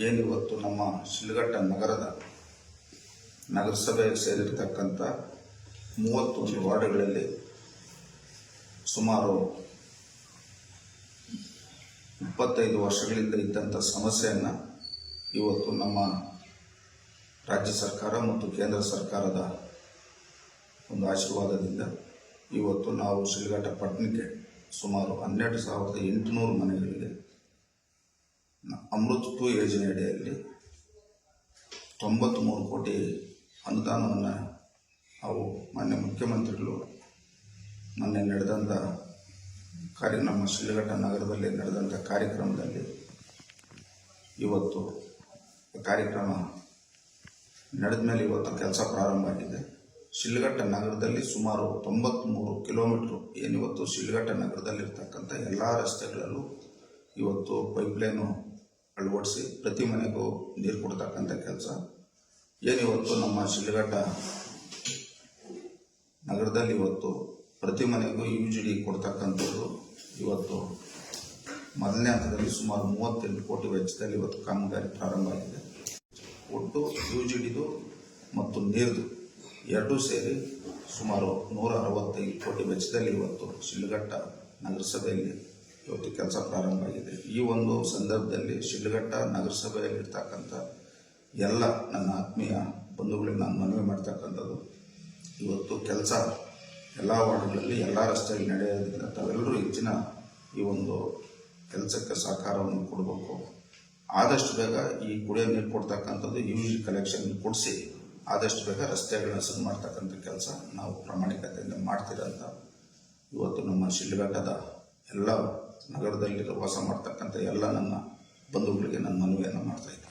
ಏನಿವತ್ತು ನಮ್ಮ ಶಿಲ್ಘಟ್ಟ ನಗರದ ನಗರಸಭೆಗೆ ಸೇರಿರ್ತಕ್ಕಂಥ ಮೂವತ್ತೊಂದು ವಾರ್ಡ್ಗಳಲ್ಲಿ ಸುಮಾರು ಇಪ್ಪತ್ತೈದು ವರ್ಷಗಳಿಂದ ಇದ್ದಂಥ ಸಮಸ್ಯೆಯನ್ನು ಇವತ್ತು ನಮ್ಮ ರಾಜ್ಯ ಸರ್ಕಾರ ಮತ್ತು ಕೇಂದ್ರ ಸರ್ಕಾರದ ಒಂದು ಆಶೀರ್ವಾದದಿಂದ ಇವತ್ತು ನಾವು ಶಿಲ್ಘಟ್ಟ ಪಟ್ಟಣಕ್ಕೆ ಸುಮಾರು ಹನ್ನೆರಡು ಸಾವಿರದ ಎಂಟುನೂರು ಮನೆಗಳಿಗೆ ಅಮೃತ್ ಟು ಯೋಜನೆ ಅಡಿಯಲ್ಲಿ ತೊಂಬತ್ತ್ಮೂರು ಕೋಟಿ ಅನುದಾನವನ್ನು ನಾವು ಮಾನ್ಯ ಮುಖ್ಯಮಂತ್ರಿಗಳು ಮೊನ್ನೆ ನಡೆದಂಥ ಕಾರ್ಯ, ನಮ್ಮ ಶ್ರೀಘಟ್ಟ ನಗರದಲ್ಲಿ ನಡೆದಂಥ ಕಾರ್ಯಕ್ರಮದಲ್ಲಿ ಇವತ್ತು ಕಾರ್ಯಕ್ರಮ ನಡೆದ ಮೇಲೆ ಇವತ್ತು ಕೆಲಸ ಪ್ರಾರಂಭ ಆಗಿದೆ. ಶಿಲ್ಘಟ್ಟ ನಗರದಲ್ಲಿ ಸುಮಾರು ತೊಂಬತ್ತ್ಮೂರು ಕಿಲೋಮೀಟ್ರು ಏನಿವತ್ತು ಶಿಲ್ಘಟ್ಟ ನಗರದಲ್ಲಿರ್ತಕ್ಕಂಥ ಎಲ್ಲ ರಸ್ತೆಗಳಲ್ಲೂ ಇವತ್ತು ಪೈಪ್ಲೈನು ಅಳವಡಿಸಿ ಪ್ರತಿ ಮನೆಗೂ ನೀರು ಕೊಡ್ತಕ್ಕಂಥ ಕೆಲಸ. ಏನಿವತ್ತು ನಮ್ಮ ಶಿಲ್ಘಟ್ಟ ನಗರದಲ್ಲಿ ಇವತ್ತು ಪ್ರತಿ ಮನೆಗೂ ಯು ಜಿ ಡಿ ಕೊಡ್ತಕ್ಕಂಥದ್ದು ಇವತ್ತು ಮೊದಲನೇ ಹಂತದಲ್ಲಿ ಸುಮಾರು ಮೂವತ್ತೆಂಟು ಕೋಟಿ ವೆಚ್ಚದಲ್ಲಿ ಇವತ್ತು ಕಾಮಗಾರಿ ಪ್ರಾರಂಭ ಆಗಿದೆ. ಒಟ್ಟು ಯು ಜಿ ಡಿದು ಮತ್ತು ನೀರ್ದು ಎರಡೂ ಸೇರಿ ಸುಮಾರು ನೂರ ಅರವತ್ತೈದು ಕೋಟಿ ವೆಚ್ಚದಲ್ಲಿ ಇವತ್ತು ಶಿಲ್ಘಟ್ಟ ನಗರಸಭೆಯಲ್ಲಿ ಇವತ್ತು ಕೆಲಸ ಪ್ರಾರಂಭ ಆಗಿದೆ ಈ ಒಂದು ಸಂದರ್ಭದಲ್ಲಿ ಶಿಡ್ಲಘಟ್ಟ ನಗರಸಭೆಯಲ್ಲಿರ್ತಕ್ಕಂಥ ಎಲ್ಲ ನನ್ನ ಆತ್ಮೀಯ ಬಂಧುಗಳಿಗೆ ನಾನು ಮನವಿ ಮಾಡ್ತಕ್ಕಂಥದ್ದು, ಇವತ್ತು ಕೆಲಸ ಎಲ್ಲ ವಾರ್ಡ್ಗಳಲ್ಲಿ, ಎಲ್ಲ ರಸ್ತೆಯಲ್ಲಿ ನಡೆಯೋದ್ರಿಂದ ತಾವೆಲ್ಲರೂ ಹೆಚ್ಚಿನ ಈ ಒಂದು ಕೆಲಸಕ್ಕೆ ಸಹಕಾರವನ್ನು ಕೊಡಬೇಕು. ಆದಷ್ಟು ಬೇಗ ಈ ಕುಡಿಯೋ ನೀರು ಕೊಡ್ತಕ್ಕಂಥದ್ದು ಯು ಕಲೆಕ್ಷನ್ ಕೊಡಿಸಿ, ಆದಷ್ಟು ಬೇಗ ರಸ್ತೆಗಳನ್ನ ಸರಿ ಮಾಡ್ತಕ್ಕಂಥ ಕೆಲಸ ನಾವು ಪ್ರಾಮಾಣಿಕತೆಯಿಂದ ಮಾಡ್ತೀರಂತ ಇವತ್ತು ನಮ್ಮ ಶಿಲ್ಘಟ್ಟದ ಎಲ್ಲ ನಗರದಲ್ಲಿ ವಾಸ ಮಾಡ್ತಕ್ಕಂಥ ಎಲ್ಲ ನನ್ನ ಬಂಧುಗಳಿಗೆ ನನ್ನ ಮನವಿಯನ್ನು ಮಾಡ್ತಾ ಇದ್ದೀನಿ.